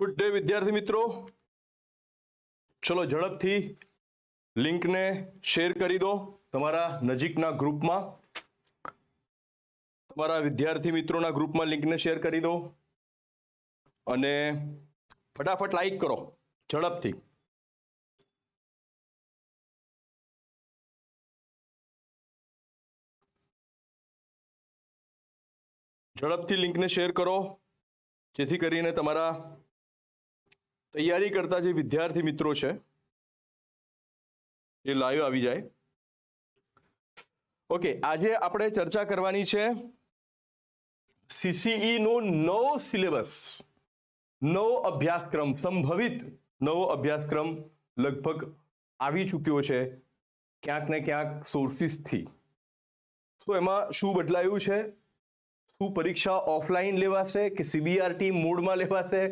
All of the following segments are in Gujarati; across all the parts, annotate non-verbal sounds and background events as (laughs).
ગુડ ડે વિદ્યાર્થી મિત્રો. ચલો ઝડપથી લિંકને શેર કરી દો તમારા નજીકના ગ્રુપમાં. તમારા વિદ્યાર્થી મિત્રોના ગ્રુપમાં લિંકને શેર કરી દો. અને ફટાફટ લાઈક કરો, ઝડપથી. ઝડપથી લિંકને શેર કરો, જેથી કરીને તમારા તૈયારી કરતા જે વિદ્યાર્થી મિત્રો છે, એ લાઈવ આવી જાય. ઓકે આજે આપણે ચર્ચા કરવાની છે સીસીઈ નો નવો સિલેબસ નવો અભ્યાસક્રમ, સંભવિત નવો અભ્યાસક્રમ લગભગ આવી ચૂક્યો છે, ક્યાંક ને ક્યાંક સોર્સિસથી તો એમાં શું બદલાયું છે? શું પરીક્ષા ઓફલાઈન લેવાશે કે સીબીઆરટી મોડમાં લેવાશે?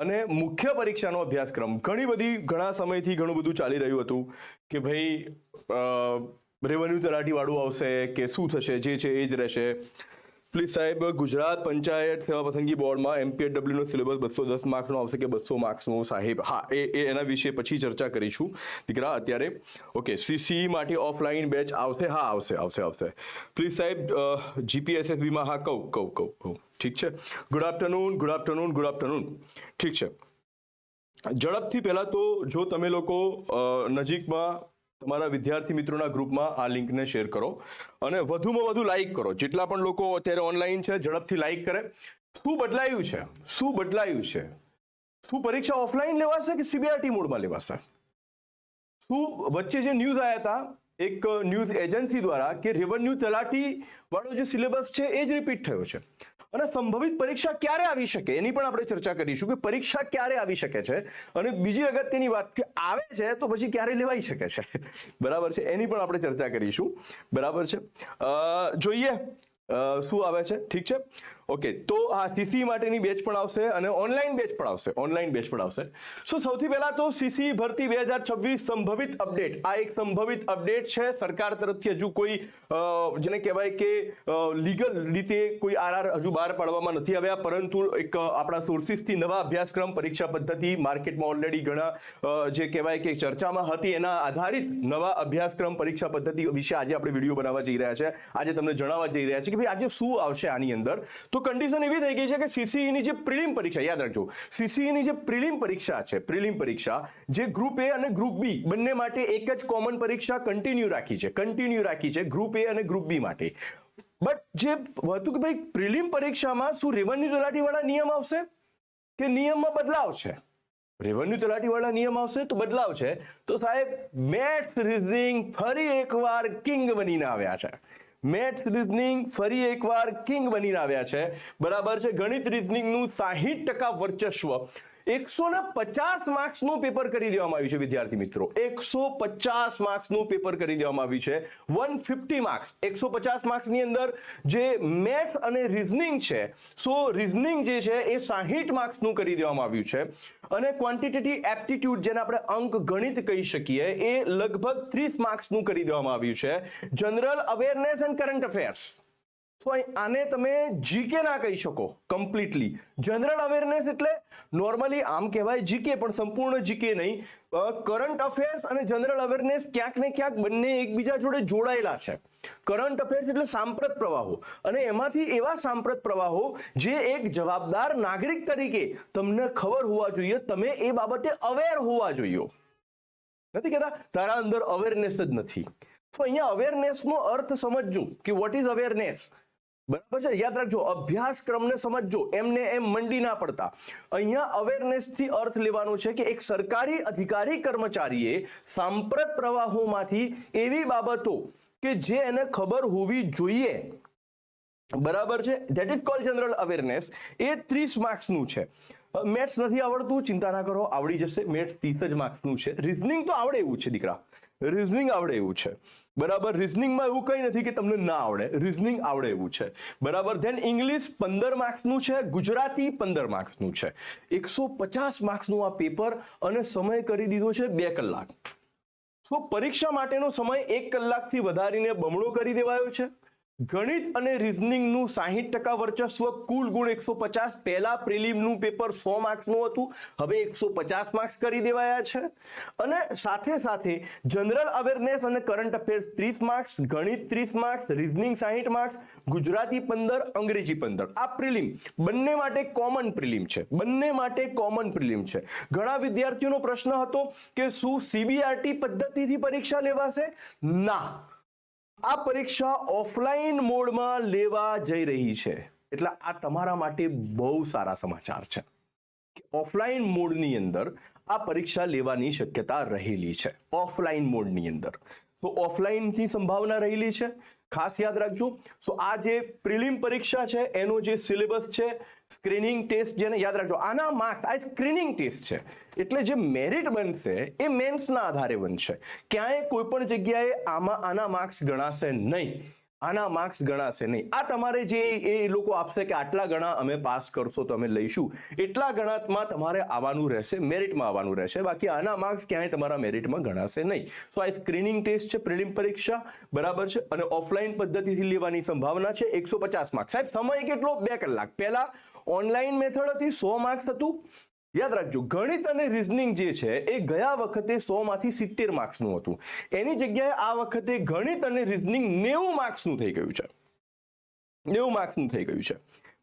અને મુખ્ય પરીક્ષાનો અભ્યાસક્રમ. ઘણી બધી, ઘણા સમયથી ઘણું બધું ચાલી રહ્યું હતું કે ભાઈ રેવન્યુ તલાટીવાળું આવશે કે શું થશે, જે છે એ જ રહેશે. પ્લીઝ સાહેબ, ગુજરાત પંચાયત સેવા પસંદગી બોર્ડમાં એમપીએડબ્લ્યુનો સિલેબસ બસો દસ માર્ક્સનો આવશે કે બસો માર્ક્સનો? સાહેબ, હા, એ એ, એના વિશે પછી ચર્ચા કરીશું. દીકરા, અત્યારે, ઓકે સીસી માટે ઓફલાઈન બેચ આવશે? હા, આવશે આવશે આવશે. પ્લીઝ સાહેબ જીપીએસએસબીમાં હા, કહું કહું કહું કહું. ઠીક છે? Good afternoon good afternoon good afternoon ઠીક છે. ઝડપથી પહેલાં તો જો તમે લોકો નજીકમાં તમારા વિદ્યાર્થી મિત્રોના ગ્રુપમાં આ લિંકને શેર કરો અને વધુમાં વધુ લાઇક કરો. જેટલા પણ લોકો અત્યારે ઓનલાઈન છે, ઝડપથી લાઇક કરે. શું બદલાયું છે? શું બદલાયું છે? શું પરીક્ષા ઓફલાઈન લેવાશે કે સીબીઆરટી મોડમાં લેવાશે? શું વચ્ચે જે ન્યૂઝ આવ્યા હતા, એક ન્યૂઝ એજન્સી દ્વારા કે રેવન્યુ તલાટી વાળો જે સિલેબસ છે, એ જ રિપીટ થયો છે. અને સંભવિત પરીક્ષા ક્યારે આવી શકે? એની પણ આપણે ચર્ચા કરીશું કે પરીક્ષા ક્યારે આવી શકે છે? અને બીજી અગત્યની વાત કે આવે છે તો પછી ક્યારે લેવાઈ શકે છે? (laughs) બરાબર છે? એની પણ આપણે ચર્ચા કરીશું. બરાબર છે? જોઈએ. શું આવે છે? ઠીક છે? ઓકે તો આ સીસી માટેની બેચ પણ આવશે અને ઓનલાઈન બેચ પણ આવશે ઓનલાઈન બેચ પણ આવશે. સો સૌથી પહેલા તો સીસી ભરતી બે હજાર છવ્વીસ સંભવિત અપડેટ આ એક સંભવિત અપડેટ છે. સરકાર તરફથી હજુ કોઈ જેને કહેવાય કે લીગલ રીતે કોઈ આરઆર હજુ બહાર પાડવામાં નથી આવ્યા, પરંતુ એક આપણા સોર્સિસથી નવા અભ્યાસક્રમ, પરીક્ષા પદ્ધતિ માર્કેટમાં ઓલરેડી ઘણા જે કહેવાય કે ચર્ચામાં હતી, એના આધારિત નવા અભ્યાસક્રમ, પરીક્ષા પદ્ધતિ વિશે આજે આપણે વીડિયો બનાવવા જઈ રહ્યા છે. આજે તમને જણાવવા જઈ રહ્યા છે કે ભાઈ આજે શું આવશે આની અંદર? તો કન્ડિશન એવી થઈ ગઈ છે કે સીસીઈની જે પ્રિલિમ પરીક્ષા, યાદ રાખજો. સીસીઈની જે પ્રિલિમ પરીક્ષા છે પ્રિલિમ પરીક્ષા, જે ગ્રુપ એ અને ગ્રુપ બી બંને માટે એક જ કોમન પરીક્ષા કન્ટિન્યુ રાખી છે કન્ટિન્યુ રાખી છે ગ્રુપ એ અને ગ્રુપ બી માટે. બટ જે હતું કે ભાઈ પ્રિલિમ પરીક્ષામાં શું રેવન્યુ તલાટીવાળા નિયમ આવશે? કે નિયમમાં બદલાવ છે? રેવન્યુ તલાટીવાળા નિયમ આવશે તો બદલાવ છે. તો સાહેબ મેથ્સ રિઝનિંગ ફરી એકવાર કિંગ બનીને આવ્યા છે. મેથ્સ રિઝનિંગ ફરી એકવાર કિંગ બનીને આવ્યા છે. બરાબર છે? ગણિત રિઝનિંગનું સાહીઠ ટકા વર્ચસ્વ. એકસો ને પચાસ માર્ક્સનું પેપર કરી દેવામાં આવ્યું છે, વિદ્યાર્થી મિત્રો. એકસો પચાસ માર્ક્સનું પેપર કરી દેવામાં આવ્યું છે. One fifty marks. એકસો પચાસ માર્ક્સની અંદર જે મેથ અને રિઝનિંગ છે, સો રિઝનિંગ જે છે એ સાહીઠ માર્ક્સનું કરી દેવામાં આવ્યું છે. અને ક્વોન્ટિટેટિવ એપ્ટિટ્યુડ, જેને આપણે અંક ગણિત કહી શકીએ, એ લગભગ ત્રીસ માર્ક્સનું કરી દેવામાં આવ્યું છે. General awareness and current affairs. તો આને તમે જીકે ના કહી શકો કમ્પ્લીટલી જનરલ અવેરનેસ એટલે નોર્મલી આમ કહેવાય જીકે પણ સંપૂર્ણ જીકે નહીં. કરંટ અફેર્સ અને જનરલ અવેરનેસ ક્યાંક ને ક્યાંક બંને એકબીજા જોડે જોડાયેલા છે. કરંટ અફેર્સ એટલે સાંપ્રત પ્રવાહો. અને એમાંથી એવા સાંપ્રત પ્રવાહો જે એક જવાબદાર નાગરિક તરીકે તમને ખબર હોવા જોઈએ, તમે એ બાબતે અવેર હોવા જોઈએ. નથી કહેતા? તારા અંદર અવેરનેસ જ નથી. તો અહીંયા અવેરનેસનો અર્થ સમજજો કે વોટ ઇઝ અવેરનેસ બરાબર છે? યાદ રાખજો, અભ્યાસક્રમને સમજજો, એમને એમ મંડી ના પડતા. અહીંયા અવેરનેસથી અર્થ લેવાનો છે કે એક સરકારી અધિકારી કર્મચારીએ સાંપ્રત પ્રવાહોમાંથી એવી બાબતો કે જે એને ખબર હોવી જોઈએ. બરાબર છે? That is call general awareness એ ત્રીસ માર્ક્સનું છે. મેથ્સ નથી આવડતું, ચિંતા ના કરો, આવડી જશે. મેથ્સ ત્રીસ જ માર્ક્સનું છે. રિઝનિંગ તો આવડે એવું છે, દીકરા. રિઝનિંગ આવડે એવું છે. બરાબર? રિઝનિંગમાં એવું કંઈ નથી કે તમને ના આવડે. રિઝનિંગ આવડે એવું છે. બરાબર? ધેન ઇંગ્લિશ પંદર માર્ક્સનું છે, ગુજરાતી પંદર માર્ક્સનું છે. એકસો પચાસ માર્ક્સનું આ પેપર અને સમય કરી દીધો છે બે કલાક. તો પરીક્ષા માટેનો સમય એક કલાકથી વધારીને બમણો કરી દેવાયો છે. ગણિત અને રિઝનિંગનું સાહીઠ ટકા વર્ચસ્વ કુલ ગુણ એકસો પચાસ. પહેલા પ્રિલિમનું પેપર સો માર્ક્સનું હતું. હવે એકસો પચાસ માર્ક્સ કરી દેવાયા છે. અને સાથે સાથે જનરલ અવેરનેસ અને કરંટ અફેર્સ ત્રીસ માર્ક્સ ગણિત ત્રીસ માર્ક્સ રિઝનિંગ સાહીઠ માર્ક્સ ગુજરાતી પંદર, અંગ્રેજી પંદર. આ પ્રિલિમ બંને માટે કોમન પ્રિલિમ છે. બંને માટે કોમન પ્રિલિમ છે. ઘણા વિદ્યાર્થીઓનો પ્રશ્ન હતો કે શું સીબીઆરટી પદ્ધતિથી પરીક્ષા લેવાશે? ના. આ પરીક્ષા ઓફલાઈન મોડમાં લેવા જઈ રહી છે. એટલે આ તમારા માટે બહુ સારા સમાચાર છે. ઓફલાઈન મોડની અંદર આ પરીક્ષા લેવાની શક્યતા રહેલી છે. ઓફલાઈન મોડની અંદર. તો ઓફલાઈનની સંભાવના રહેલી છે. ખાસ યાદ રાખજો. સો આ જે પ્રિલિમ પરીક્ષા છે, એનો જે સિલેબસ છે સ્ક્રીનિંગ ટેસ્ટ જેને યાદ રાખજો, આના માર્ક્સ આ સ્ક્રીનિંગ ટેસ્ટ છે. એટલે જે મેરિટ બનશે, એ મેન્સના આધારે બનશે. ક્યાંય કોઈ પણ જગ્યાએ આમાં, આના માર્ક્સ ગણાશે નહીં. આના માર્ક્સ ગણાશે નહીં. આ તમારે જે એ લોકો આપશે કે આટલા ગણા અમે પાસ કરશો તો અમે લઈશું. એટલા ગણાતમાં તમારે આવવાનું રહેશે મેરિટમાં આવવાનું રહેશે. બાકી આના માર્ક્સ ક્યાંય તમારા મેરિટમાં ગણાશે નહીં. તો આ સ્ક્રીનિંગ ટેસ્ટ છે પ્રિલિમ પરીક્ષા. બરાબર છે? અને ઓફલાઈન પદ્ધતિથી લેવાની સંભાવના છે, એકસો પચાસ માર્ક્સ સાહેબ, સમય કેટલો? બે કલાક. પહેલા ઓનલાઈન મેથડ હતી સો માર્ક્સ હતું યાદ રાખજો, ગણિત અને રિઝનિંગ જે છે, એ ગયા વખતે સો માંથી સિત્તેર માર્ક્સનું હતું. એની જગ્યાએ આ વખતે ગણિત અને રિઝનિંગ નેવું માર્ક્સનું થઈ ગયું છે. નેવું માર્ક્સનું થઈ ગયું છે.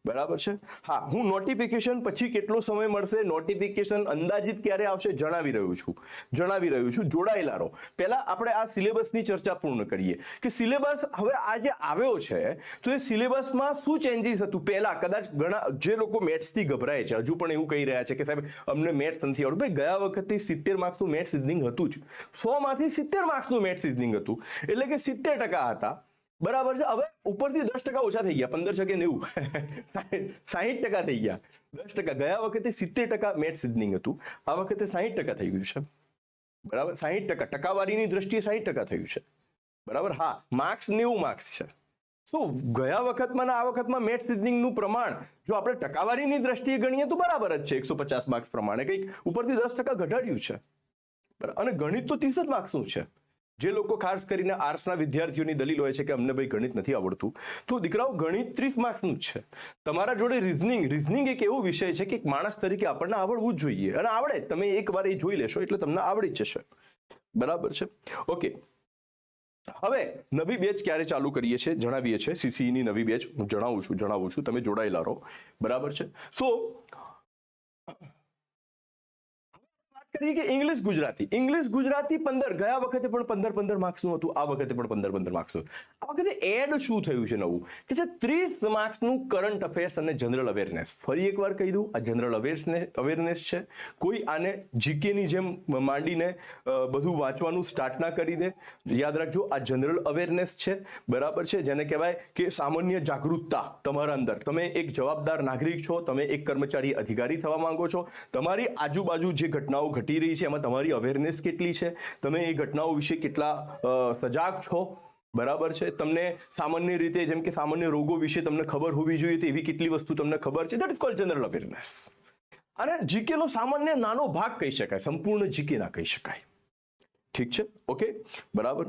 બરાબર છે? હા, હું નોટિફિકેશન પછી કેટલો સમય મળશે? નોટિફિકેશન અંદાજિત ક્યારે આવશે? જણાવી રહ્યું છું. જણાવી રહ્યું છું. જોડાયેલા રહો. પહેલા આપણે આ સિલેબસની ચર્ચા પૂર્ણ કરીએ. કે સિલેબસ હવે આ જે આવ્યો છે, તો એ સિલેબસમાં શું ચેન્જીસ હતું? પહેલા, કદાચ ઘણા, જે લોકો મેથ્સથી ગભરાય છે, હજુ પણ એવું કહી રહ્યા છે કે સાહેબ, અમને મેથ્સ નથી આવડતું. ભાઈ, ગયા વખતથી સિત્તેર માર્ક્સનું મેથ્સ રીઝનિંગ હતું જ. સો માંથી સિત્તેર માર્ક્સનું મેથ્સ રીઝનિંગ હતું. એટલે કે સિત્તેર ટકા હતા. બરાબર છે? હવે ઉપરથી દસ ટકા ઓછા થઈ ગયા, પંદર છકે નેવું (laughs) સાહીઠ ટકા થઈ ગયા. દસ ટકા. ગયા વખતે સિત્તેર ટકા મેટ સિઝનિંગ હતું. આ વખતે સાહીઠ ટકા થઈ ગયું છે. બરાબર? સાહીઠ ટકા. ટકાવારીની દ્રષ્ટિએ સાહીઠ ટકા થયું છે. બરાબર? હા. માર્ક્સ નેવું માર્ક્સ છે. શું ગયા વખતમાં આ વખતમાં મેટ સિઝનિંગનું પ્રમાણ, જો આપણે ટકાવારીની દ્રષ્ટિએ ગણીએ તો બરાબર જ છે. એકસો પચાસ માર્ક્સ પ્રમાણે કંઈક. ઉપરથી દસ ટકા ઘટાડ્યું છે. અને ગણિત તો ત્રીસ જ માર્ક્સનું છે. જે લોકો ખાસ કરીને આર્ટ્સના વિદ્યાર્થીઓની દલીલ હોય છે કે અમને ભાઈ ગણિત નથી આવડતું, તો દીકરાઓ ગણિત ત્રીસ માર્ક્સનું જ છે. તમારા જોડે રિઝનિંગ રિઝનિંગ એક એવો વિષય છે કે એક માણસ તરીકે આપણને આવડવું જ જોઈએ. અને આવડે, તમે એકવાર એ જોઈ લેશો એટલે તમને આવડી જશે. બરાબર છે? ઓકે. હવે નવી બેચ ક્યારે ચાલુ કરીએ છીએ? જણાવીએ છીએ. સીસીની નવી બેચ. હું જણાવું છું જણાવું છું. તમે જોડાયેલા રહો. બરાબર છે? સો કરીએ કે ઇંગ્લિશ ગુજરાતી. ઇંગ્લિશ ગુજરાતી પંદર. ગયા વખતે પણ પંદર પંદર માર્ક્સનું હતું. આ વખતે પણ પંદર પંદર માર્ક્સનું આ વખતે એડ શું થયું છે નવું? કે જે ત્રીસ માર્ક્સનું કરંટ અફેર્સ અને જનરલ અવેરનેસ ફરી એકવાર કહી દઉં, આ જનરલ અવેરનેસ અવેરનેસ છે. કોઈ આને જીકેની જેમ માંડીને બધું વાંચવાનું સ્ટાર્ટ ના કરી દે. યાદ રાખજો, આ જનરલ અવેરનેસ છે. બરાબર છે? જેને કહેવાય કે સામાન્ય જાગૃતતા તમારા અંદર. તમે એક જવાબદાર નાગરિક છો, તમે એક કર્મચારી અધિકારી થવા માંગો છો. તમારી આજુબાજુ જે ઘટનાઓ ઘટી રહી છે, એમાં તમારી અવેરનેસ કેટલી છે? તમે એ ઘટનાઓ વિશે કેટલા સજાગ છો? બરાબર છે? તમને સામાન્ય રીતે, જેમ કે સામાન્ય રોગો વિશે તમને ખબર હોવી જોઈએ તો એવી કેટલી વસ્તુ તમને ખબર છે? That is called general awareness અને જીકેનો સામાન્ય નાનો ભાગ કહી શકાય, સંપૂર્ણ જીકે ના કહી શકાય. ઠીક છે? ઓકે બરાબર?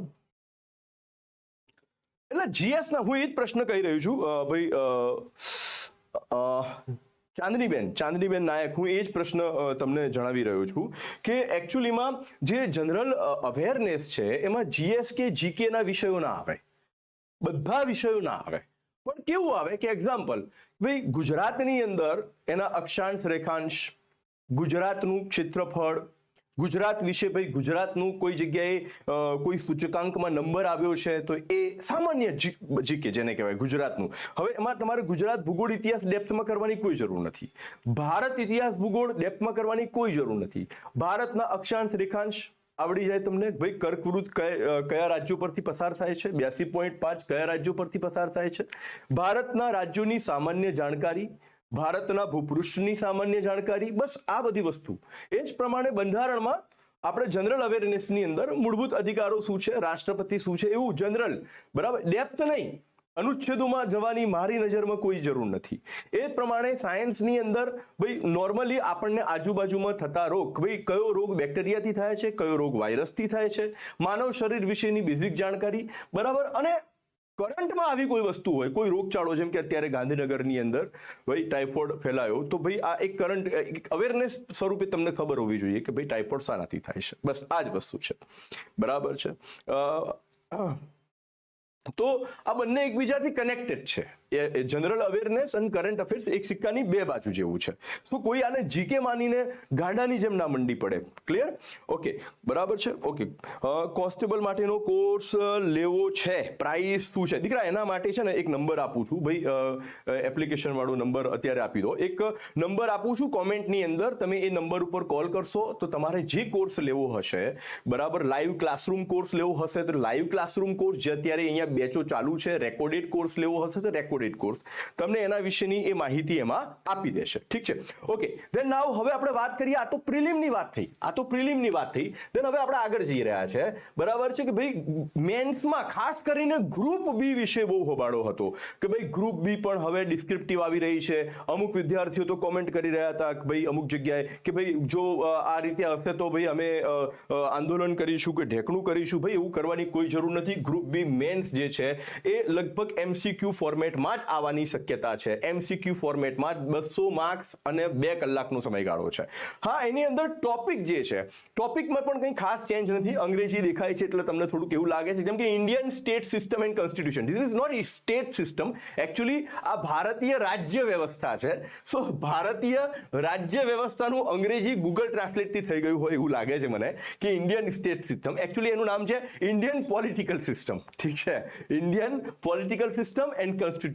એટલે જીએસ ના હું એ જ પ્રશ્ન કહી રહ્યો છું. ભાઈ ચાંદનીબેન ચાંદનીબેન નાયક, હું એ જ પ્રશ્ન તમને જણાવી રહ્યો છું કે એકચ્યુઅલીમાં જે જનરલ અવેરનેસ છે, એમાં જીએસ કે જીકે ના વિષયો ના આવે. બધા વિષયો ના આવે. પણ કેવું આવે કે એક્ઝામ્પલ ભાઈ ગુજરાતની અંદર એના અક્ષાંશ રેખાંશ, ગુજરાતનું ક્ષેત્રફળ ગુજરાત વિશે ભાઈ ગુજરાતનું કોઈ જગ્યાએ કોઈ સૂચકાંકમાં નંબર આવ્યો છે તો એ સામાન્ય જીકે જેને કહેવાય ગુજરાતનું. હવે એમાં તમારે ગુજરાત ભૂગોળ ઇતિહાસ ડેપ્થમાં કરવાની કોઈ જરૂર નથી. ભારત ઇતિહાસ ભૂગોળ ડેપ્થમાં કરવાની કોઈ જરૂર નથી. ભારતના અક્ષાંશ રેખાંશ આવડી જાય તમને, ભાઈ કર્કવૃત કયા રાજ્યો પરથી પસાર થાય છે? બ્યાસી પોઈન્ટ પાંચ કયા રાજ્યો પરથી પસાર થાય છે? ભારતના રાજ્યોની સામાન્ય જાણકારી ભારતના ભૂપૃષ્ઠની સામાન્ય જાણકારી, બસ આ બધી વસ્તુ. એ જ પ્રમાણે બંધારણમાં આપણે જનરલ અવેરનેસની અંદર મૂળભૂત અધિકારો શું છે, રાષ્ટ્રપતિ શું છે એવું જનરલ, બરાબર, ડેપ્થ નહીં. અનુચ્છેદોમાં જવાની મારી નજરમાં કોઈ જરૂર નથી. એ પ્રમાણે સાયન્સની અંદર, ભાઈ નોર્મલી આપણને આજુબાજુમાં થતા રોગ, ભાઈ, કયો રોગ બેક્ટેરિયાથી થાય છે, કયો રોગ વાયરસથી થાય છે, માનવ શરીર વિશેની બેઝિક જાણકારી, બરાબર, અને કરંટમાં આવી કોઈ વસ્તુ હોય, કોઈ રોગચાળો જેમ કે અત્યારે ગાંધીનગરની અંદર, ભાઈ ટાઇફોઇડ ફેલાયો, તો ભાઈ આ એક કરંટ અવેરનેસ સ્વરૂપે તમને ખબર હોવી જોઈએ કે ભાઈ ટાઇફોઇડ શાનાથી થાય છે. બસ આ જ વસ્તુ છે. બરાબર છે? તો આ બંને એકબીજાથી કનેક્ટેડ છે. જનરલ અવેરનેસ અને કરંટ અફેર્સ એક સિક્કાની બે બાજુ જેવું છે. તો કોઈ આને જીકે માનીને ગાંડાની જેમ ના મંડી પડે. ક્લિયર ઓકે બરાબર છે? ઓકે કોન્સ્ટેબલ માટેનો કોર્સ લેવો છે. પ્રાઇસ શું છે? દીકરા, એના માટે છે ને એક નંબર આપું છું. ભાઈ એપ્લિકેશન વાળો નંબર અત્યારે આપી દો. એક નંબર આપું છું કોમેન્ટની અંદર. તમે એ નંબર ઉપર કોલ કરશો તો તમારે જે કોર્સ લેવો હશે, બરાબર લાઈવ ક્લાસરૂમ કોર્સ લેવો હશે, તો લાઈવ ક્લાસરૂમ કોર્સ જે અત્યારે અહીંયા બેચો ચાલુ છે રેકોર્ડેડ કોર્સ લેવો હશે તો રેકોર્ડેડ કોર્સ તમને એના વિશેની એ માહિતી એમાં આપી દેશે. ઠીક છે? ઓકે ધેન નાવ હવે આપણે વાત કરીએ, આ તો પ્રિલિમની વાત થઈ. આ તો પ્રિલિમની વાત થઈ. ધેન હવે આપણે આગળ જઈ રહ્યા છે. બરાબર છે કે ભાઈ, મેન્સમાં ખાસ કરીને ગ્રુપ બી વિશે બહુ હોબાળો હતો. કે ભાઈ ગ્રુપ બી પણ હવે ડિસ્ક્રિપ્ટિવ આવી રહી છે. અમુક વિદ્યાર્થીઓ તો કોમેન્ટ કરી રહ્યા હતા કે ભાઈ, અમુક જગ્યાએ કે ભાઈ, જો આ રીતે હશે તો ભાઈ અમે આંદોલન કરીશું કે ઢેકણું કરીશું. ભાઈ, એવું કરવાની કોઈ જરૂર નથી. ગ્રુપ બી મેન્સ જે છે, એ લગભગ એમસીક્યુ ફોર્મેટમાં જ આવવાની શક્યતા છે. એમસીક્યુ ફોર્મેટમાં બસો માર્ક્સ અને બે કલાકનો સમયગાળો છે. હા, એની અંદર ટોપિક જે છે ટોપિકમાં પણ કંઈ ખાસ ચેન્જ નથી. અંગ્રેજી દેખાય છે એટલે તમને થોડુંક એવું લાગે છે. જેમ કે Indian state system and constitution this is not state system actually આ ભારતીય રાજ્ય વ્યવસ્થા છે. સો ભારતીય રાજ્ય વ્યવસ્થાનું અંગ્રેજી ગૂગલ ટ્રાન્સલેટથી થઈ ગયું હોય એવું લાગે છે મને કે ઇન્ડિયન સ્ટેટ સિસ્ટમ એકચ્યુઅલી એનું નામ છે ઇન્ડિયન પોલિટિકલ સિસ્ટમ ઠીક છે? Indian political system and constitution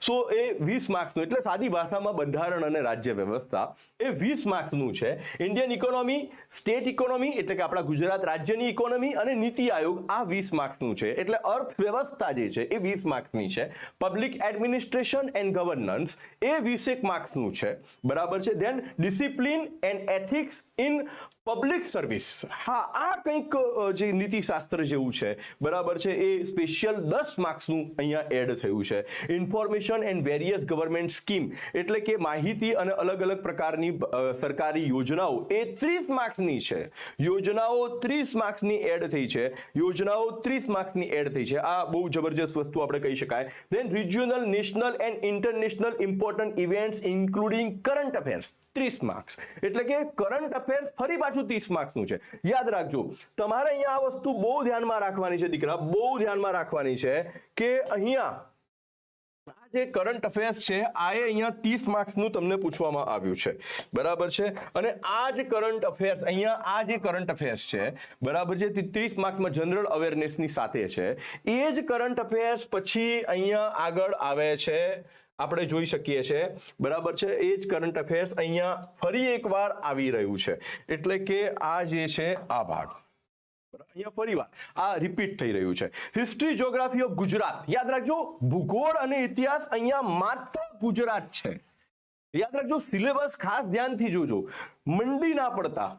so એ વીસ માર્ક્સનું, એટલે સાદી ભાષામાં બંધારણ અને રાજ્ય વ્યવસ્થા. એ વીસ માર્ક્સનું છે. ઇન્ડિયન ઇકોનોમી સ્ટેટ ઇકોનોમી એટલે કે આપણા ગુજરાત રાજ્યની ઇકોનોમી અને નીતિ આયોગ, આ વીસ માર્ક્સનું છે. એટલે અર્થવ્યવસ્થા જે છે, એ વીસ માર્ક્સની છે. પબ્લિક એડમિનિસ્ટ્રેશન એન્ડ ગવર્નન્સ એ વીસેક માર્ક્સનું છે. બરાબર છે? Then discipline and ethics in public service હા, આ કંઈક જે નીતિશાસ્ત્ર જેવું છે, બરાબર છે, એ સ્પેશિયલ દસ માર્ક્સનું અહીંયા એડ થયું છે. Information and various government scheme એટલે કે માહિતી અને અલગ અલગ પ્રકારની સરકારી યોજનાઓ, એ ત્રીસ માર્ક્સની છે. યોજનાઓ ત્રીસ માર્ક્સની એડ થઈ છે. યોજનાઓ ત્રીસ માર્ક્સની એડ થઈ છે. આ બહુ જબરજસ્ત વસ્તુ આપણે કહી શકાય. Then regional national and international important events including current affairs ત્રીસ માર્ક્સ એટલે કે કરંટ અફેર્સ ફરી પાછું ત્રીસ માર્ક્સનું છે. યાદ રાખજો, તમારે અહીંયા આ વસ્તુ બહુ ધ્યાનમાં રાખવાની છે, દીકરા. બહુ ધ્યાનમાં રાખવાની છે કે અહીંયા જે કરંટ અફેર્સ છે, આ અહીંયા ત્રીસ માર્ક્સનું તમને પૂછવામાં આવ્યું છે. બરાબર છે? અને આ જે કરંટ અફેર્સ અહીંયા આ જે કરંટ અફેર્સ છે, બરાબર છે? ત્રીસ માર્ક્સમાં જનરલ અવેરનેસની સાથે છે. એ જ કરંટ અફેર્સ પછી અહીંયા આગળ આવે છે, આપણે જોઈ શકીએ છીએ. બરાબર છે? એ જ કરંટ અફેર્સ અહીંયા ફરી એકવાર આવી રહ્યું છે. એટલે કે આ જે છે, આ ભાગ. અહીંયા ફરીવાર આ રિપીટ થઈ રહ્યું છે. હિસ્ટ્રી જ્યોગ્રાફી ઓફ ગુજરાત યાદ રાખજો, ભૂગોળ અને ઇતિહાસ અહીંયા માત્ર ગુજરાત છે. યાદ રાખજો સિલેબસ ખાસ ધ્યાનથી જોજો. મંડી ના પડતા.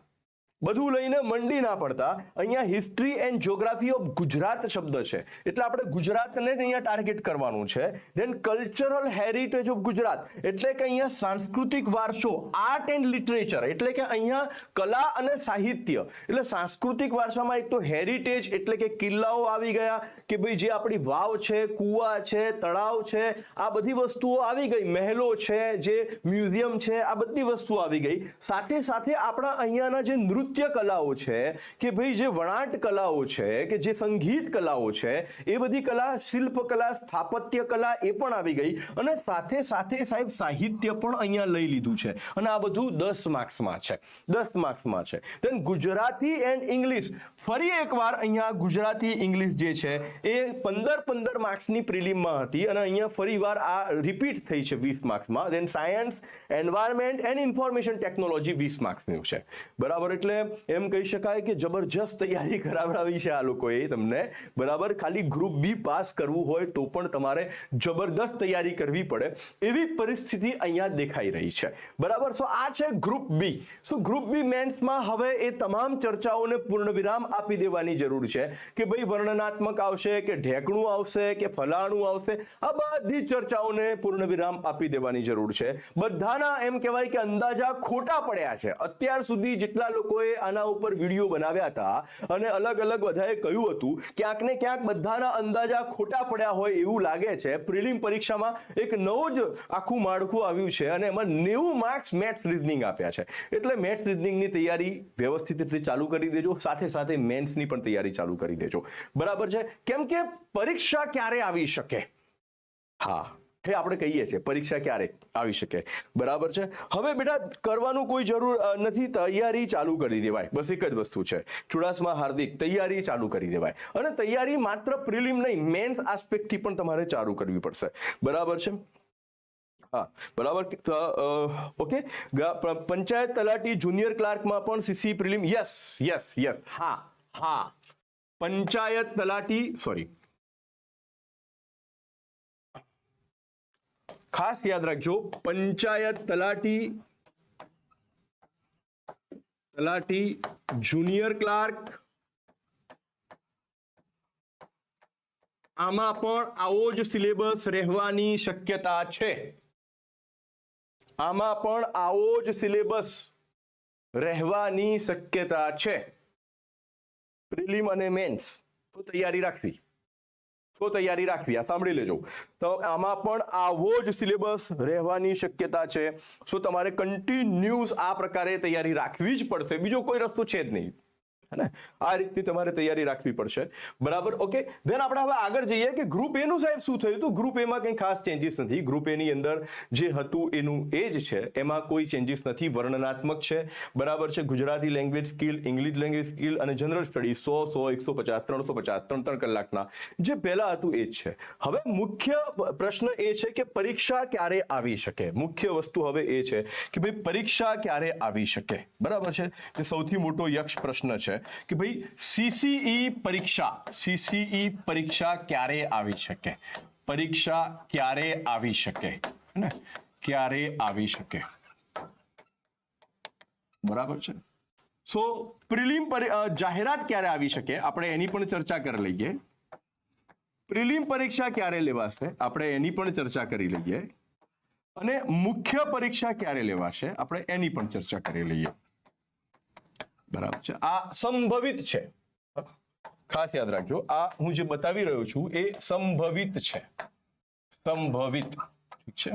બધું લઈને મંડી ના પડતા. અહીંયા history and geography of Gujarat શબ્દ છે. એટલે આપણે ગુજરાતને જ અહીંયા ટાર્ગેટ કરવાનું છે. Then cultural heritage of Gujarat. એટલે કે અહીંયા સાંસ્કૃતિક વારસો આર્ટ એન્ડ લિટરેચર એટલે કે અહીંયા કલા અને સાહિત્ય. એટલે સાંસ્કૃતિક વારસામાં એક તો હેરિટેજ એટલે કે કિલ્લાઓ આવી ગયા કે ભાઈ જે આપણી વાવ છે, કુવા છે, તળાવ છે, આ બધી વસ્તુઓ આવી ગઈ. મહેલો છે, જે મ્યુઝિયમ છે, આ બધી વસ્તુઓ આવી ગઈ. સાથે સાથે આપણા અહીંયાના જે નૃત્ય કલાઓ છે, કે ભાઈ જે વણાટ કલાઓ છે, કે જે સંગીત કલાઓ છે, એ બધી કલા શિલ્પ કલા સ્થાપત્ય કલા એ પણ આવી ગઈ અને સાથે સાથે સાહેબ સાહિત્ય પણ અહીંયા લઈ લીધું છે અને આ બધું દસ માર્ક્સમાં છે, દસ માર્ક્સમાં છે. દેન ગુજરાતી એન્ડ ઇંગ્લિશ ફરી એકવાર અહીંયા ગુજરાતી ઇંગ્લિશ જે છે, એ પંદર પંદર માર્ક્સની પ્રિલિમમાં હતી અને અહીંયા ફરીવાર આ રિપીટ થઈ છે વીસ માર્ક્સમાં. Then science environment and information technology વીસ માર્ક્સનું છે. બરાબર એટલે એમ કહી શકાય કે જબરજસ્ત તૈયારી (laughs) કરાવડાવી છે આ લોકોએ તમને. બરાબર? ખાલી ગ્રુપ બી પાસ કરવું હોય તો પણ તમારે જબરદસ્ત તૈયારી કરવી પડે. એવી પરિસ્થિતિ અહીંયા દેખાઈ રહી છે. બરાબર? સો આ છે ગ્રુપ બી સો ગ્રુપ બી મેન્સમાં હવે એ તમામ ચર્ચાઓને પૂર્ણ વિરામ આપી દેવાની જરૂર છે કે ભાઈ વર્ણનાત્મક આવશે, કે ઢેકણું આવશે, કે ફલાણું આવશે. આ બધી ચર્ચાઓને પૂર્ણ વિરામ આપી દેવાની જરૂર છે. બધાના એમ કહેવાય કે અંદાજા ખોટા પડ્યા છે. અત્યાર સુધી જેટલા લોકોએ આના ઉપર વીડિયો બનાવ્યા હતા અને અલગ અલગ બધાએ કહ્યું હતું, ક્યાંક ને ક્યાંક બધાના અંદાજા ખોટા પડ્યા હોય એવું લાગે છે. પ્રિલિમ પરીક્ષામાં એક નવો જ આખું માળખું આવ્યું છે અને એમાં નેવું માર્ક્સ મેથ્સ રિઝનિંગ આપ્યા છે. એટલે મેથ્સ રીઝનિંગની તૈયારી વ્યવસ્થિત રીતે ચાલુ કરી દેજો, સાથે સાથે મેન્સની પણ તૈયારી ચાલુ કરી દેજો. બરાબર છે? કેમ કે પરીક્ષા ક્યારે આવી શકે? હા. એ આપણે કહીએ છીએ પરીક્ષા ક્યારે આવી શકે. બરાબર છે? હવે બેટા કરવાનું કોઈ જરૂર નથી તૈયારી ચાલુ કરી દેવાય. બસ એક જ વસ્તુ છે. ચુડાસમા હાર્દિક તૈયારી ચાલુ કરી દેવાય. અને તૈયારી માત્ર પ્રિલિમ નહીં મેન્સ આસ્પેક્ટથી પણ તમારે ચાલુ કરવી પડશે. બરાબર છે? હા બરાબર. ઓકે. પંચાયત તલાટી જુનિયર ક્લાર્કમાં પણ CC prelim yes yes yes. હા હા. પંચાયત તલાટી સોરી ખાસ યાદ રાખજો, પંચાયત તલાટી તલાટી જુનિયર ક્લાર્ક, આમાં પણ આવો જ સિલેબસ રહેવાની શક્યતા છે. આમાં પણ આવો જ સિલેબસ રહેવાની શક્યતા છે. પ્રિલિમ અને મેન્સ તો તૈયારી રાખવી. તો તૈયારી રાખવી, આ સાંભળી લેજો. તો આમાં પણ આવો જ સિલેબસ રહેવાની શક્યતા છે. સો તમારે કન્ટિન્યુઅસ આ પ્રકારે તૈયારી રાખવી જ પડશે? બીજો કોઈ રસ્તો છે જ નહીં. હે આ રીતની તમારે તૈયારી રાખવી પડશે. બરાબર? ઓકે ધેન આપણે હવે આગળ જઈએ કે ગ્રુપ એનું સાહેબ શું થયું હતું? ગ્રુપ એમાં કંઈ ખાસ ચેન્જીસ નથી. ગ્રુપ એની અંદર જે હતું એનું એ જ છે, એમાં કોઈ ચેન્જીસ નથી. વર્ણનાત્મક છે. બરાબર છે? Gujarati language skill English language skill અને જનરલ સ્ટડી સો સો, એકસો પચાસ, ત્રણસો પચાસ, ત્રણ ત્રણ કલાકના જે પહેલાં હતું એ જ છે. હવે મુખ્ય પ્રશ્ન એ છે કે પરીક્ષા ક્યારે આવી શકે? મુખ્ય વસ્તુ હવે એ છે કે ભાઈ પરીક્ષા ક્યારે આવી શકે? બરાબર છે? એ સૌથી મોટો યક્ષ પ્રશ્ન છે. કે ભાઈ સીસીઈ પરીક્ષા સીસીઈ પરીક્ષા ક્યારે આવી શકે? પરીક્ષા ક્યારે આવી શકે? ને? ક્યારે આવી શકે? બરાબર છે? સો પ્રિલિમ જાહેરાત ક્યારે આવી શકે? આપણે એની પણ ચર્ચા કરી લઈએ. પ્રિલિમ પરીક્ષા ક્યારે લેવાશે? આપણે એની પણ ચર્ચા કરી લઈએ. અને મુખ્ય પરીક્ષા ક્યારે લેવાશે? આપણે એની પણ ચર્ચા કરી લઈએ. બરાબર છે. આ સંભવિત છે. ખાસ યાદ રાખજો, આ હું જે બતાવી રહ્યો છું એ સંભવિત છે. સંભવિત. ઠીક છે?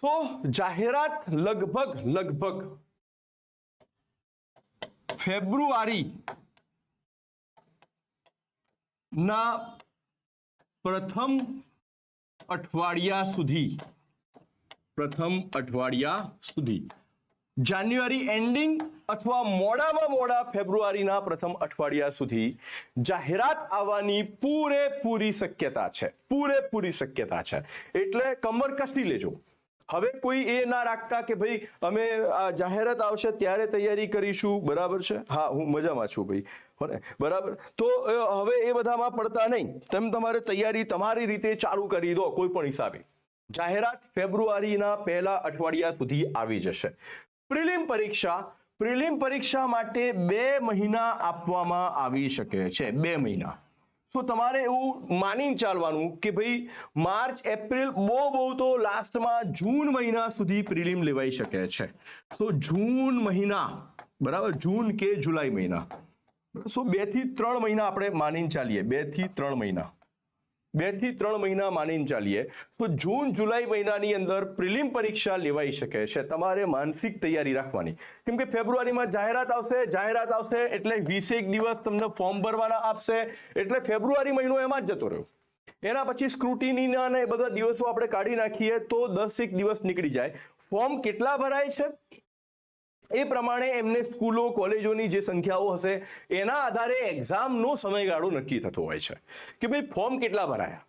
તો જાહેરાત લગભગ લગભગ ફેબ્રુઆરી ના પ્રથમ અઠવાડિયા સુધી, પ્રથમ અઠવાડિયા સુધી જાન્યુઆરી એન્ડિંગ અથવા મોડામાં મોડા ફેબ્રુઆરીના પ્રથમ અઠવાડિયા સુધી જાહેરાત આવવાની પૂરેપૂરી શક્યતા છે. પૂરેપૂરી શક્યતા છે. એટલે કમર કસી લેજો. હવે કોઈ એ ના રાખતા કે ભાઈ અમે આ જાહેરાત આવશે ત્યારે તૈયારી કરીશું. બરાબર છે? હા, હું મજામાં છું ભાઈ. બરાબર? તો હવે એ બધામાં પડતા નહીં. તેમ તમારે તૈયારી તમારી રીતે ચાલુ કરી દો, કોઈ પણ હિસાબે. જાહેરાત ફેબ્રુઆરીના પહેલા અઠવાડિયા સુધી આવી જશે. પ્રિલિમ પરીક્ષા પ્રિલિમ પરીક્ષા માટે બે મહિના આપવામાં આવી શકે છે, બે મહિના. સો તમારે એવું માની ચાલવાનું કે ભાઈ માર્ચ, એપ્રિલ બહુ બહુ તો લાસ્ટમાં જૂન મહિના સુધી પ્રિલિમ લેવાઈ શકે છે. સો જૂન મહિના, બરાબર? જૂન કે જુલાઈ મહિના. સો બેથી ત્રણ મહિના આપણે માની ચાલીએ, બેથી ત્રણ મહિના. બેથી ત્રણ મહિના માનીને ચાલીએ. તો જૂન, જુલાઈ મહિનાની અંદર પ્રિલિમ પરીક્ષા લેવાઈ શકે છે. તમારે માનસિક તૈયારી રાખવાની. કેમ કે ફેબ્રુઆરીમાં જાહેરાત આવશે જાહેરાત આવશે એટલે વીસેક દિવસ તમને ફોર્મ ભરવાના આપશે. એટલે ફેબ્રુઆરી મહિનો એમાં જ જતો રહ્યો. એના પછી સ્ક્રુટિનીના અને બધા દિવસો આપણે કાઢી નાખીએ તો દસેક દિવસ નીકળી જાય. ફોર્મ કેટલા ભરાય છે? એ પ્રમાણે એમને સ્કૂલો, કોલેજોની જે સંખ્યાઓ હશે, એના આધારે એક્ઝામનો સમયગાળો નક્કી થતો હોય છે. કે ભાઈ, ફોર્મ કેટલા ભરાયા?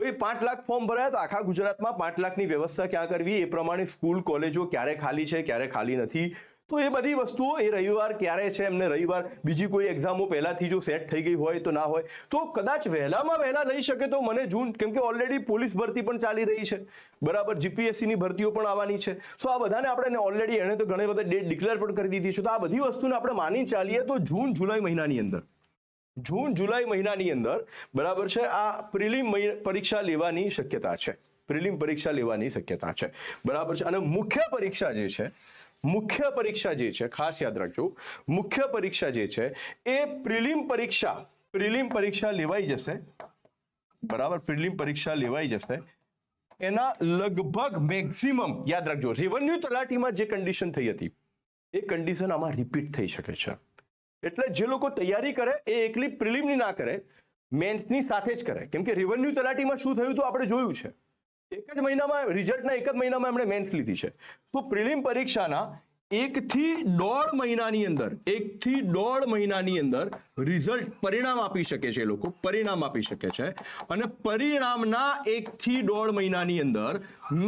ભાઈ, પાંચ લાખ ફોર્મ ભરાયા તો આખા ગુજરાતમાં પાંચ લાખની વ્યવસ્થા ક્યાં કરવી? એ પ્રમાણે સ્કૂલ, કોલેજો ક્યારે ખાલી છે, ક્યારે ખાલી નથી? તો એ બધી વસ્તુઓ એ રવિવાર ક્યારે છે, એમને રવિવાર બીજી કોઈ એક્ઝામો પહેલાથી જો સેટ થઈ ગઈ હોય તો ના હોય. તો કદાચ વહેલામાં વહેલા લઈ શકે તો મને જૂન, કેમ કે ઓલરેડી પોલીસ ભરતી પણ ચાલી રહી છે. બરાબર જીપીએસસીની ભરતીઓ પણ આવવાની છે. સો આ બધાને આપણે ઓલરેડી એણે તો ઘણી બધા ડેટ ડિક્લેર પણ કરી દીધી છે. તો આ બધી વસ્તુને આપણે માની ચાલીએ તો જૂન, જુલાઈ મહિનાની અંદર. જૂન, જુલાઈ મહિનાની અંદર, બરાબર છે, આ પ્રિલિમ પરીક્ષા લેવાની શક્યતા છે. પ્રિલિમ પરીક્ષા લેવાની શક્યતા છે. બરાબર છે, અને મુખ્ય પરીક્ષા જે છે મુખ્ય પરીક્ષા જે છે, ખાસ યાદ રાખજો, મુખ્ય પરીક્ષા જે છે, એ પ્રિલિમ પરીક્ષા પ્રિલિમ પરીક્ષા લેવાઈ જશે. બરાબર? પ્રિલિમ પરીક્ષા લેવાઈ જશે. એના લગભગ મેક્સિમમ, યાદ રાખજો રેવન્યુ તલાટીમાં જે કન્ડિશન થઈ હતી, એ કન્ડિશન આમાં રિપીટ થઈ શકે છે. એટલે જે લોકો તૈયારી કરે, એ એકલી પ્રિલિમની ના કરે મેન્સની સાથે જ કરે. કેમ કે રેવન્યુ તલાટીમાં શું થયું તો આપણે જોયું છે. એક જ મહિનામાં રિઝલ્ટના એક જ મહિનામાં એમણે મેન્સ લીધી છે. તો પ્રિલિમ પરીક્ષાના એકથી દોઢ મહિનાની અંદર, એકથી દોઢ મહિનાની અંદર રિઝલ્ટ પરિણામ આપી શકે છે એ લોકો, પરિણામ આપી શકે છે. અને પરિણામના એકથી દોઢ મહિનાની અંદર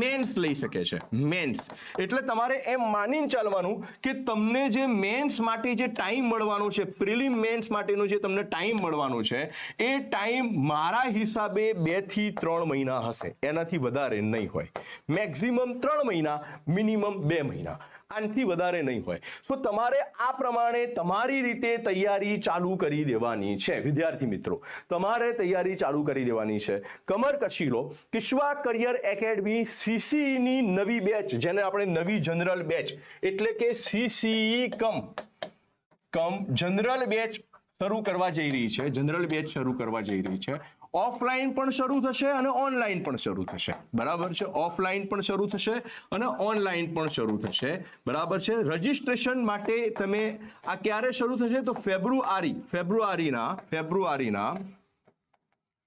મેન્સ લઈ શકે છે મેન્સ એટલે તમારે એમ માનીને ચાલવાનું કે તમને જે મેન્સ માટે જે ટાઈમ મળવાનો છે પ્રિલિમ મેન્સ માટેનો જે તમને ટાઈમ મળવાનો છે, એ ટાઈમ મારા હિસાબે બેથી ત્રણ મહિના હશે. એનાથી વધારે નહીં હોય. મેક્સિમમ ત્રણ મહિના મિનિમમ બે મહિના. આનાથી વધારે નહીં હોય. તો તમારે આ પ્રમાણે તમારી રીતે તૈયારી ચાલુ કરી દેવાની છે, વિદ્યાર્થી મિત્રો. તમારે તૈયારી ચાલુ કરી દેવાની છે. કમર કસી લો. કિશ્વા કરિયર એકેડમી સીસીઈની નવી બેચ, જેને આપણે નવી જનરલ બેચ, એટલે કે CCE cum. Cum general batch શરૂ કરવા જઈ રહી છે. જનરલ બેચ શરૂ કરવા જઈ રહી છે. ઓફલાઈન પણ શરૂ થશે અને ઓનલાઈન પણ શરૂ થશે. બરાબર છે? ઓફલાઈન પણ શરૂ થશે અને ઓનલાઈન પણ શરૂ થશે. બરાબર છે? રજિસ્ટ્રેશન માટે તમે આ ક્યારે શરૂ થશે? તો ફેબ્રુઆરી, ફેબ્રુઆરીના ફેબ્રુઆરીના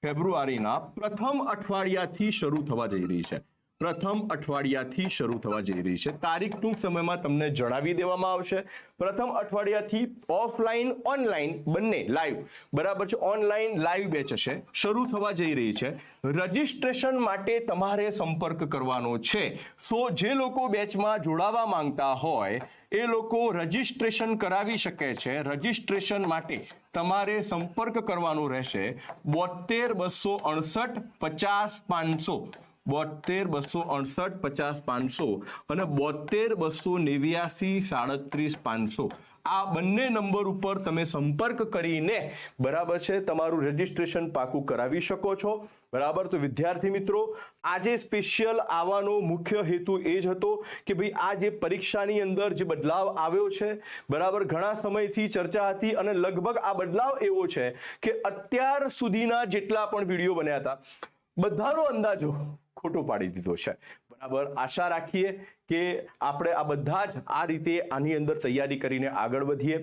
ફેબ્રુઆરીના પ્રથમ અઠવાડિયાથી શરૂ થવા જઈ રહી છે. પ્રથમ અઠવાડિયાથી શરૂ થવા જઈ રહી છે. તારીખ ટૂંક સમયમાં તમને જણાવી દેવામાં આવશે. પ્રથમ અઠવાડિયાથી ઓફલાઈન, ઓનલાઈન બંને લાઈવ. બરાબર છે, ઓનલાઈન લાઈવ બેચ હશે. શરૂ થવા જઈ રહી છે. રજિસ્ટ્રેશન માટે તમારે સંપર્ક કરવાનો છે. સો જે લોકો બેચમાં જોડાવા માંગતા હોય, એ લોકો રજિસ્ટ્રેશન કરાવી શકે છે. રજિસ્ટ્રેશન માટે તમારે સંપર્ક કરવાનો રહેશે બોતેર બસો અડસઠ પચાસ પાંચસો. બોતેર બસો અડસઠ પચાસ પાંચસો અને બોતેર બસો નેવ્યાસી સાડત્રીસ પાંચસો. આ બંને નંબર ઉપર તમે સંપર્ક કરીને બરાબર છે, તમારું રજિસ્ટ્રેશન પાકું કરાવી શકો છો. બરાબર? તો વિદ્યાર્થી મિત્રો, આજે સ્પેશિયલ આવવાનો મુખ્ય હેતુ એ જ હતો કે ભાઈ, આ જે પરીક્ષાની અંદર જે બદલાવ આવ્યો છે, બરાબર? ઘણા સમયથી ચર્ચા હતી અને લગભગ આ બદલાવ એવો છે કે અત્યાર સુધીના જેટલા પણ વીડિયો બન્યા હતા. બધાનો અંદાજો ખોટો પાડી દીધો છે. બરાબર? આશા રાખીએ કે આપણે આ બધા જ આ રીતે આની અંદર તૈયારી કરીને આગળ વધીએ.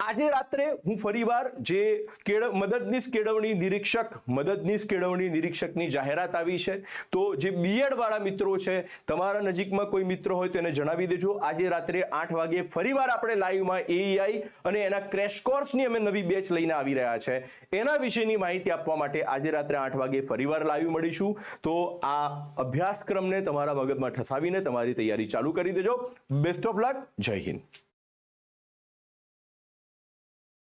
આજે રાત્રે હું ફરીવાર જે કેળ મદદનીશ કેળવણી નિરીક્ષક, મદદનીશ કેળવણી નિરીક્ષકની જાહેરાત આવી છે, તો જે બીએડ વાળા મિત્રો છે, તમારા નજીકમાં કોઈ મિત્ર હોય તો એને જણાવી દેજો. આજે રાત્રે આઠ વાગે ફરીવાર આપણે લાઈવમાં એઈઆઈ અને એના ક્રેશ કોર્સની અમે નવી બેચ લઈને આવી રહ્યા છે. એના વિશેની માહિતી આપવા માટે આજે રાત્રે આઠ વાગે ફરીવાર લાઈવ મળીશું. તો આ અભ્યાસક્રમને તમારા મગજમાં ઠસાવીને તમારી તૈયારી ચાલુ કરી દેજો. બેસ્ટ ઓફ લક જય હિન્દ.